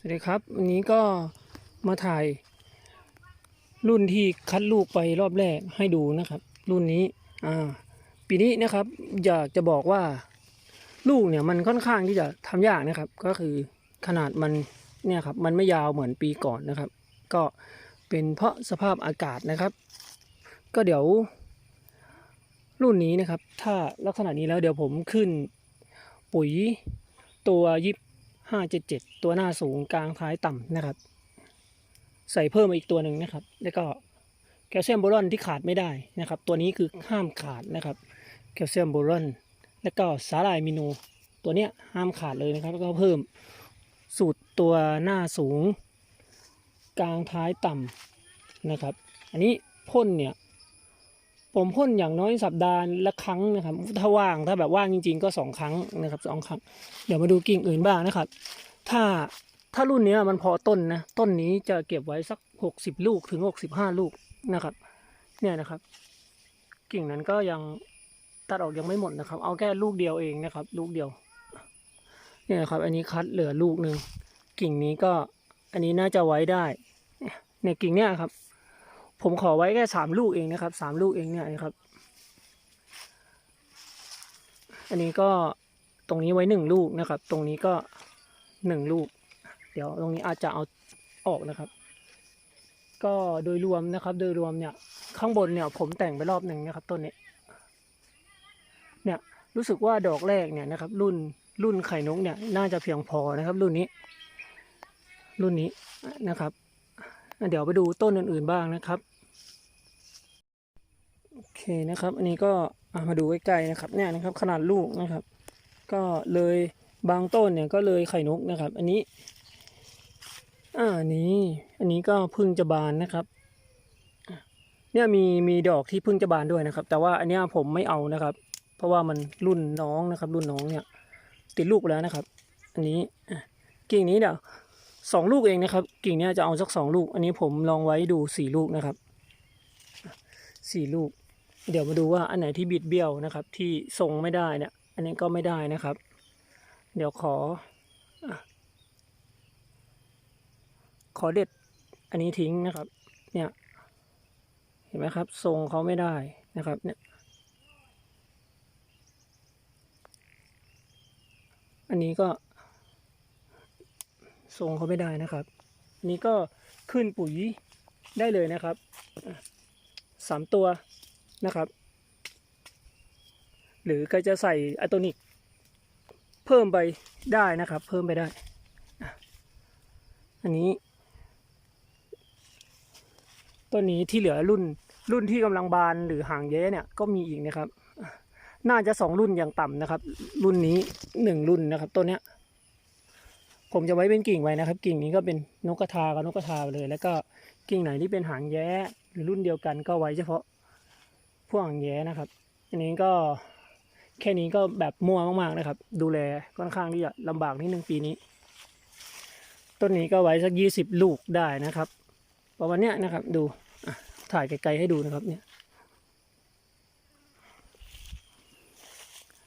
สวัสดีครับ วันนี้ก็มาถ่าย รุ่นที่คัดลูกไปรอบแรกให้ดูนะครับ รุ่นนี้อ่าปีนี้นะครับ อยากจะบอกว่า ลูกเนี่ยมันค่อนข้างที่จะทำยากนะครับ ก็คือขนาดมันเนี่ยครับมันไม่ยาวเหมือนปีก่อนนะครับ ก็เป็นเพราะสภาพอากาศนะครับ ก็เดี๋ยว รุ่นนี้นะครับ ถ้าลักษณะนี้แล้วเดี๋ยวผมขึ้นปุ๋ยตัวยิบ ห้าเจ็ดเจ็ดตัวหน้าสูงกลางท้ายต่ำนะครับ ใส่เพิ่มมาอีกตัวหนึ่งนะครับ แล้วก็แคลเซียมโบรอนที่ขาดไม่ได้นะครับ ตัวนี้คือห้ามขาดนะครับแคลเซียมโบรอนแล้วก็สาลายมิโนตัวเนี้ยห้ามขาดเลยนะครับ แล้วก็เพิ่มสูตรตัวหน้าสูง กลางท้ายต่ำนะครับ อันนี้พ่นเนี่ย ผมพ่นอย่างน้อยสัปดาห์ละครั้งนะครับ ถ้าว่างถ้าแบบว่างจริง ๆ ก็สองครั้งนะครับสองครั้ง เดี๋ยวมาดูกิ่งอื่นบ้างนะครับ ถ้าถ้ารุ่นเนี้ยมันพอต้นนะต้นนี้จะเก็บไว้สักหกสิบลูกถึงหกสิบห้าลูกนะครับ เนี่ยนะครับ กิ่งนั้นก็ยังตัดออกยังไม่หมดนะครับ เอาแค่ลูกเดียวเองนะครับ ลูกเดียว เนี่ยครับ อันนี้คัดเหลือลูกหนึ่งกิ่งนี้ก็อันนี้น่าจะไว้ได้ เนี่ยกิ่งเนี้ยครับ ผมขอไว้แค่สามลูกเองนะครับสามลูกเองเนี่ยนะครับ อันนี้ก็ตรงนี้ไว้หนึ่งลูกนะครับ ตรงนี้ก็หนึ่งลูก เดี๋ยวตรงนี้อาจจะเอาออกนะครับ ก็โดยรวมนะครับ โดยรวมเนี่ย ข้างบนเนี่ยผมแต่งไปรอบหนึ่งนะครับต้นนี้ เนี่ยรู้สึกว่าดอกแรกเนี่ยนะครับ รุ่นรุ่นไข่นกเนี่ย น่าจะเพียงพอนะครับ รุ่นนี้ รุ่นนี้นะครับ เดี๋ยวไปดูต้นอื่นๆบ้างนะครับโอเคนะครับ อันนี้ก็มาดูใกล้ๆนะครับ เนี่ยนะครับ ขนาดลูกนะครับ ก็เลยบางต้นเนี่ยก็เลยไข่นกนะครับ อันนี้อ่าอันนี้อันนี้ก็พึ่งจะบานนะครับ เนี่ยมีมีดอกที่พึ่งจะบานด้วยนะครับ แต่ว่าอันเนี้ยผมไม่เอานะครับ เพราะว่ามันรุ่นน้องนะครับ รุ่นน้องเนี่ย ติดลูกแล้วนะครับ อันนี้กิ่งนี้เดี๋ยว สองลูกเองนะครับ กิ่งเนี้ยจะเอาสักสองลูก อันนี้ผมลองไว้ดูสี่ลูกนะครับสี่ลูก เดี๋ยวมาดูว่าอันไหนที่บิดเบี้ยวนะครับ ที่ทรงไม่ได้เนี่ยอันนี้ก็ไม่ได้นะครับ เดี๋ยวขอ ขอเด็ดอันนี้ทิ้งนะครับ เนี่ยเห็นไหมครับ ทรงเขาไม่ได้นะครับ เนี่ยอันนี้ก็ ทรงเขาไม่ได้นะครับนนี้ก็ขึ้นปุ๋ยได้เลยนะครับสามตัวนะครับ หรือใครจะใส่อะโตนิก เพิ่มไปได้นะครับ เพิ่มไปได้ อันนี้ต้นนี้ที่เหลือรุ่นรุ่นที่กำลังบานหรือหางแย้เนี่ยก็มีอีกนะครับ น่าจะสองรุ่นอย่างต่ำนะครับ รุ่นนี้หนึ่งรุ่นนะครับต้นเนี้ย ผมจะไว้เป็นกิ่งไว้นะครับ กิ่งนี้ก็เป็นนกกระทากับนกกระทาเลย แล้วก็กิ่งไหนที่เป็นหางแย้หรือรุ่นเดียวกันก็ไว้เฉพาะพวกหางแย้นะครับ อันนี้ก็แค่นี้ก็แบบมั่วมากๆนะครับ ดูแลค่อนข้างที่จะลำบากนิดนึงปีนี้ ต้นนี้ก็ไว้สักยี่สิบลูกได้นะครับประมาณเนี้ยนะครับ ดูถ่ายไกลๆให้ดูนะครับเนี่ย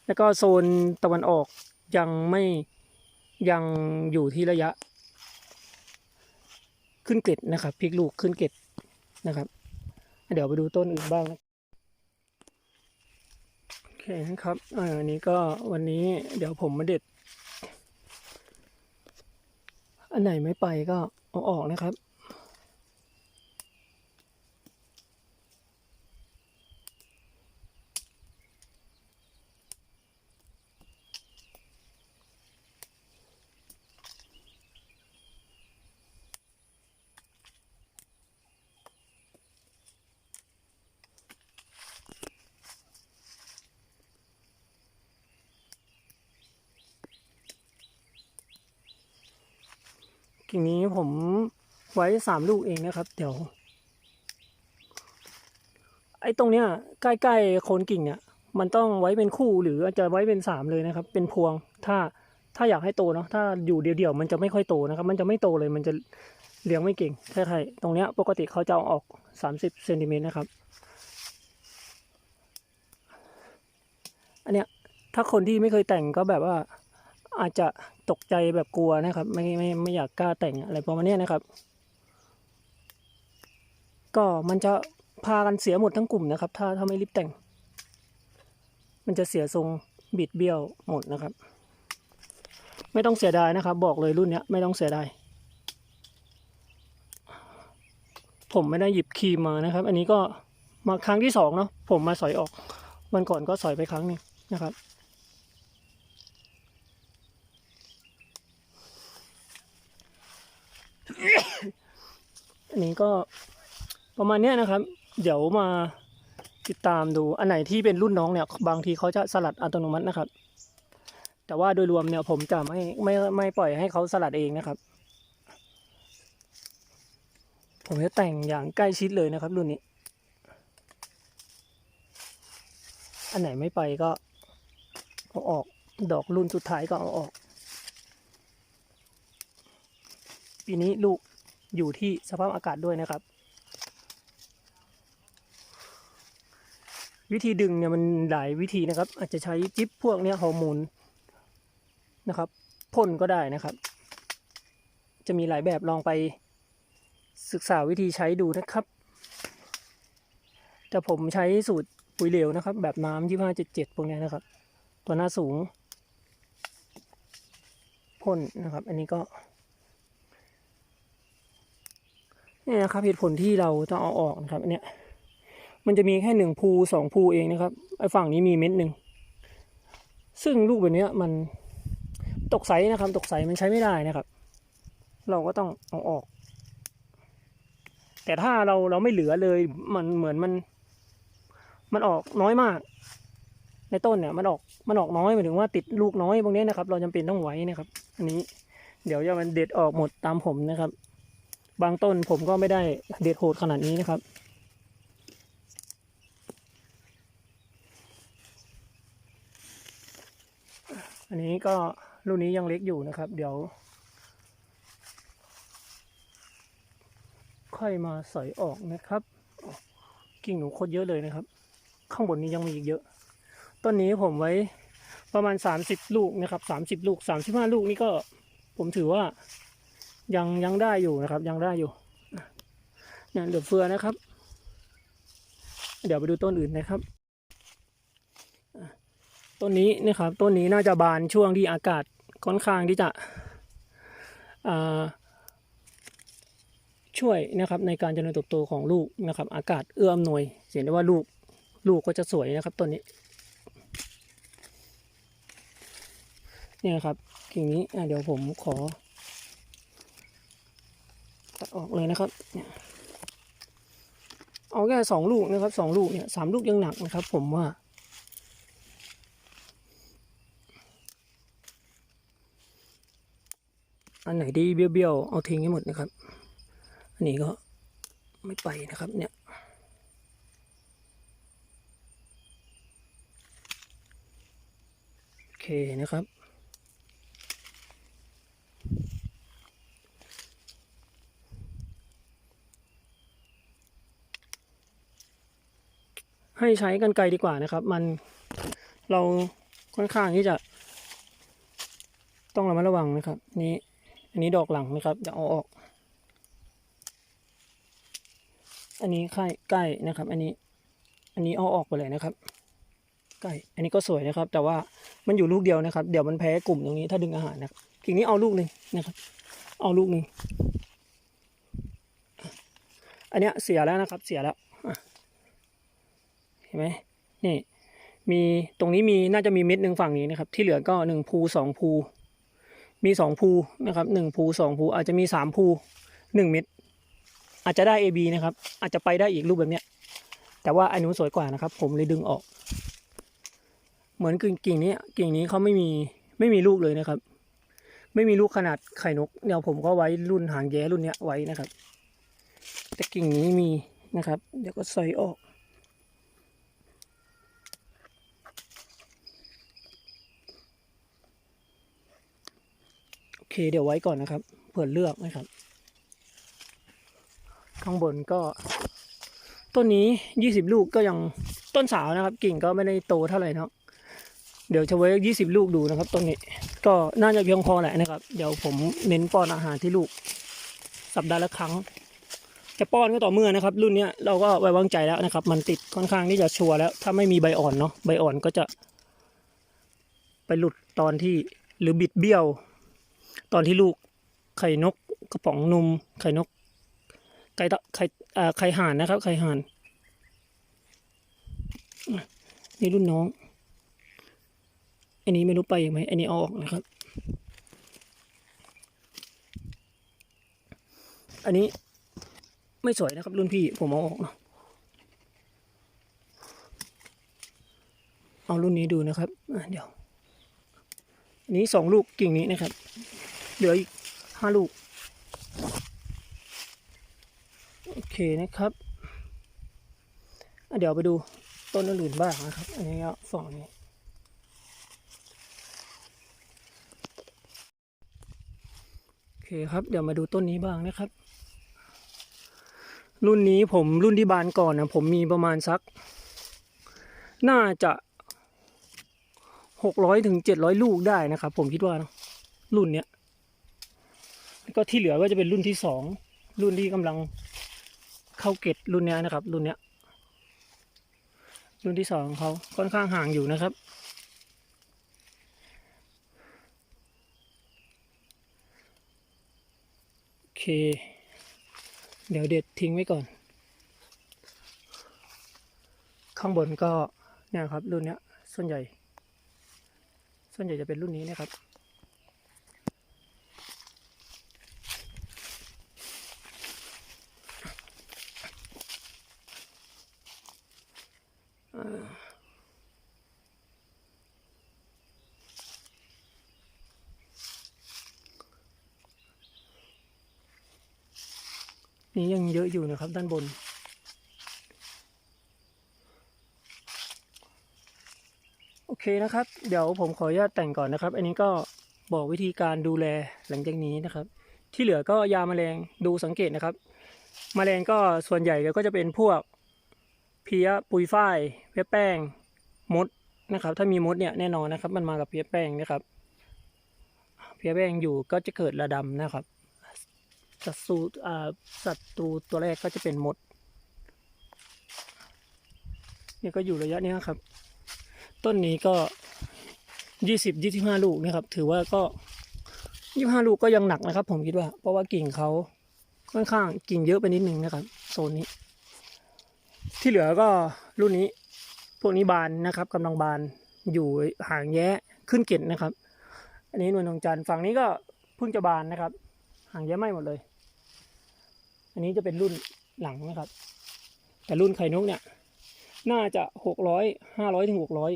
แล้วก็โซนตะวันออกยังไม่ ยังอยู่ที่ระยะ ขึ้นเกล็ดนะครับพลิกลูกขึ้นเกล็ดนะครับ เดี๋ยวไปดูต้นอื่นบ้างโอเคนะครับอ่าอันนี้ก็วันนี้เดี๋ยวผมมาเด็ด อันไหนไม่ไปก็เอาออกนะครับ กิ่งนี้ผมไว้สามลูกเองนะครับ เดี๋ยว ไอ้ตรงเนี้ยใกล้ๆโคนกิ่งเนี่ยมันต้องไว้เป็นคู่หรืออาจจะไว้เป็นสามเลยนะครับ เป็นพวงถ้าถ้าอยากให้โตเนาะถ้าอยู่เดี่ยวๆมันจะไม่ค่อยโตนะครับ มันจะไม่โตเลยมันจะเลี้ยงไม่เก่งใช่ๆตรงเนี้ยปกติเขาจะเอาออกสามสิบเซนติเมตรนะครับ อันเนี้ยถ้าคนที่ไม่เคยแต่งก็แบบว่า อาจจะตกใจแบบกลัวนะครับ ไม่ไม่ไม่อยากกล้าแต่งอะไรประมาณนี้นะครับ ก็มันจะพากันเสียหมดทั้งกลุ่มนะครับ ถ้าถ้าไม่รีบแต่ง มันจะเสียทรงบิดเบี้ยวหมดนะครับ ไม่ต้องเสียดายนะครับ บอกเลยรุ่นเนี้ยไม่ต้องเสียดายผมไม่ได้หยิบครีมมานะครับ อันนี้ก็มาครั้งที่สองเนาะผมมาสอยออก วันก่อนก็สอยไปครั้งนึงนะครับ อันนี้ก็ประมาณนี้นะครับ เดี๋ยวมาติดตามดูอันไหนที่เป็นรุ่นน้องเนี่ย บางทีเขาจะสลัดอัตโนมัตินะครับ แต่ว่าโดยรวมเนี่ยผมจะไม่ไม่ไม่ปล่อยให้เขาสลัดเองนะครับ ผมจะแต่งอย่างใกล้ชิดเลยนะครับรุ่นนี้ อันไหนไม่ไปก็เอาออกดอกรุ่นสุดท้ายก็เอาออก ปีนี้ลูกอยู่ที่สภาพอากาศด้วยนะครับ วิธีดึงเนี่ยมันหลายวิธีนะครับ อาจจะใช้จิ๊บพวกเนี้ยฮอร์โมนนะครับพ่นก็ได้นะครับ จะมีหลายแบบลองไปศึกษาวิธีใช้ดูนะครับ แต่ผมใช้สูตรปุ๋ยเหลวนะครับ แบบน้ำยี่ห้าเจ็ดเจ็ดพวกนี้นะครับ ตัวหน้าสูงพ่นนะครับ อันนี้ก็ นี่นะครับเหตุผลที่เราต้องเอาออกนะครับอันเนี้ยมันจะมีแค่หนึ่งภูสองภูเองนะครับไอ้ฝั่งนี้มีเม็ดหนึ่งซึ่งลูกแบบนี้มันตกไซส์นะครับ ตกไซส์มันใช้ไม่ได้นะครับ เราก็ต้องเอาออก แต่ถ้าเราเราไม่เหลือเลยมันเหมือนมัน มันออกน้อยมาก ในต้นเนี่ย มันออกมันออกน้อยหมายถึงว่าติดลูกน้อยพวกนี้นะครับ เราจำเป็นต้องไว้นะครับ อันนี้ เดี๋ยวจะมันเด็ดออกหมดตามผมนะครับ บางต้นผมก็ไม่ได้เด็ดโหดขนาดนี้นะครับ อันนี้ก็รุ่นนี้ยังเล็กอยู่นะครับ เดี๋ยว ค่อยมาใสอยออกนะครับ กิ่งหนูโคตรเยอะเลยนะครับ ข้างบนนี้ยังมีอีกเยอะ ต้นนี้ผมไว้ประมาณสามสิบลูกนะครับสามสิบลูกสามสิบห้าลูกนี่ก็ผมถือว่า ยังยังได้อยู่นะครับ ยังได้อยู่เนี่ยเหลือเฟือนะครับ เดี๋ยวไปดูต้นอื่นนะครับต้นนี้นะครับต้นนี้น่าจะบานช่วงที่อากาศค่อนข้างที่จะช่วยนะครับในการเจริญเติบโตของลูกนะครับ อากาศเอื้ออำนวยเห็นได้ว่าลูกลูกก็จะสวยนะครับต้นนี้เนี่ยครับกิ่งนี้เดี๋ยวผมขอ ออกเลยนะครับเอาแค่สองลูกนะครับสองลูกเนี่ยสามลูกยังหนักนะครับ ผมว่า อันไหนดีเบี้ยวๆเอาทิ้งให้หมดนะครับ อันนี้ก็ไม่ไปนะครับเนี่ยโอเคนะครับ ให้ใช้กันไกลดีกว่านะครับ มันเราค่อนข้างที่จะ ต้องระมัดระวังนะครับ นี่อันนี้ดอกหลังนะครับจะเอาออก อันนี้ใกล้ใกล้นะครับ อันนี้อันนี้เอาออกไปเลยนะครับใกล้อันนี้ก็สวยนะครับ แต่ว่ามันอยู่ลูกเดียวนะครับ เดี๋ยวมันแพ้กลุ่มตรงนี้ถ้าดึงอาหารนะครับกิ่งนี้เอาลูกหนึ่งนะครับ เอาลูกหนึ่งอันเนี้ยเสียแล้วนะครับ เสียแล้ว เห็นไหมนี่มีตรงนี้มีน่าจะมีเม็ดหนึ่งฝั่งนี้นะครับ ที่เหลือก็หนึ่งภูสองภูมีสองภูนะครับหนึ่งภูสองภูอาจจะมีสามภูหนึ่งเม็ดอาจจะได้ AB นะครับ อาจจะไปได้อีกรูปแบบเนี้ยแต่ว่าอันนู้นสวยกว่านะครับ ผมเลยดึงออก เหมือนกิ่งกิ่งนี้กิ่งนี้เขาไม่มีไม่มีลูกเลยนะครับ ไม่มีลูกขนาดไข่นกเดี๋ยวผมก็ไว้รุ่นหางแย้รุ่นเนี้ยไว้นะครับ แต่กิ่งนี้มีนะครับ เดี๋ยวก็ใส่ออก เคเดี๋ยวไว้ก่อนนะครับเผื่อเลือกนะครับ ข้างบนก็ ต้นนี้ยี่สิบลูกก็ยังต้นสาวนะครับ กิ่งก็ไม่ได้โตเท่าไหร่นะเดี๋ยวจะไว้ยี่สิบลูกดูนะครับต้นนี้ ก็น่าจะเพียงพอแหละนะครับ เดี๋ยวผมเน้นป้อนอาหารที่ลูก สัปดาห์ละครั้ง จะป้อนก็ต่อเมื่อนะครับ รุ่นนี้เราก็ไว้วางใจแล้วนะครับ มันติดค่อนข้างที่จะชัวร์แล้ว ถ้าไม่มีใบอ่อนเนาะใบอ่อนก็จะ ไปหลุดตอนที่หรือบิดเบี้ยว ตอนที่ลูกไข่นกกระป๋องนมไข่นกไก่ตะไข่ไข่ห่านนะครับ ไข่ห่าน นี่รุ่นน้อง อันนี้ไม่รู้ไปยังไหมอันนี้เอาออกนะครับ อันนี้ไม่สวยนะครับ รุ่นพี่ผมเอาออกเนาะเอารุ่นนี้ดูนะครับเดี๋ยว นี้สองลูกกิ่งนี้นะครับ เหลืออีกห้าลูก โอเคนะครับเดี๋ยวไปดูต้นอื่นบ้างนะครับ อันนี้ก็ฝั่งนี้โอเคครับเดี๋ยวมาดูต้นนี้บ้างนะครับ รุ่นนี้ผมรุ่นที่บานก่อนนะผมมีประมาณสัก น่าจะ หกร้อยถึงเจ็ดร้อยลูกได้นะครับ ผมคิดว่านะรุ่นเนี้ยแล้วก็ที่เหลือก็จะเป็นรุ่นที่สองรุ่นที่กำลังเข้าเกตรุ่นเนี้ยนะครับ รุ่นเนี้ย รุ่นที่สองของเขาค่อนข้างห่างอยู่นะครับโอเค เดี๋ยวเด็ดทิ้งไว้ก่อน ข้างบนก็เนี่ยครับ รุ่นเนี้ยส่วนใหญ่ ส่วนใหญ่จะเป็นรุ่นนี้นะครับ นี่ยังเยอะอยู่นะครับด้านบน โอเคนะครับ เดี๋ยวผมขออนุญาตแต่งก่อนนะครับ อันนี้ก็บอกวิธีการดูแลหลังจากนี้นะครับ ที่เหลือก็ยาแมลงดูสังเกตนะครับมแมลงก็ส่วนใหญ่ก็จะเป็นพวกเพี้ยปุยฝ้ายเพี้ยแป้งมดนะครับ ถ้ามีมดเนี่ยแน่นอนนะครับ มันมากับเพี้ยแป้งนะครับเพี้ยแป้งอยู่ก็จะเกิดระดำนะครับศัตรูศัตรูตัวแรกก็จะเป็นมดเนี่ยก็อยู่ระยะนี้ครับ ต้นนี้ก็ยี่สิบยี่สิบห้าลูกนะครับ ถือว่าก็ยี่ห้าลูกก็ยังหนักนะครับ ผมคิดว่า เพราะว่ากิ่งเขาค่อนข้างกิ่งเยอะไปนิดนึงนะครับ โซนนี้ ที่เหลือก็รุ่นนี้พวกนี้บานนะครับกำลังบานอยู่ห่างแย้ขึ้นเกตนะครับ อันนี้นวลทองจันทร์ฝั่งนี้ก็เพิ่งจะบานนะครับ ห่างแย้ไหมหมดเลย อันนี้จะเป็นรุ่นหลังนะครับ แต่รุ่นไข่นกเนี่ย น่าจะหกร้อยห้าร้อยถึงหกร้อย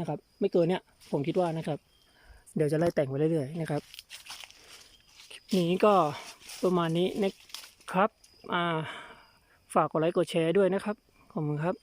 นะครับ ไม่เกินเนี่ยผมคิดว่านะครับ เดี๋ยวจะไล่แต่งไปเรื่อยๆนะครับคลิปนี้ก็ประมาณนี้นะครับอ่าฝากกดไลค์กดแชร์ด้วยนะครับขอบคุณครับ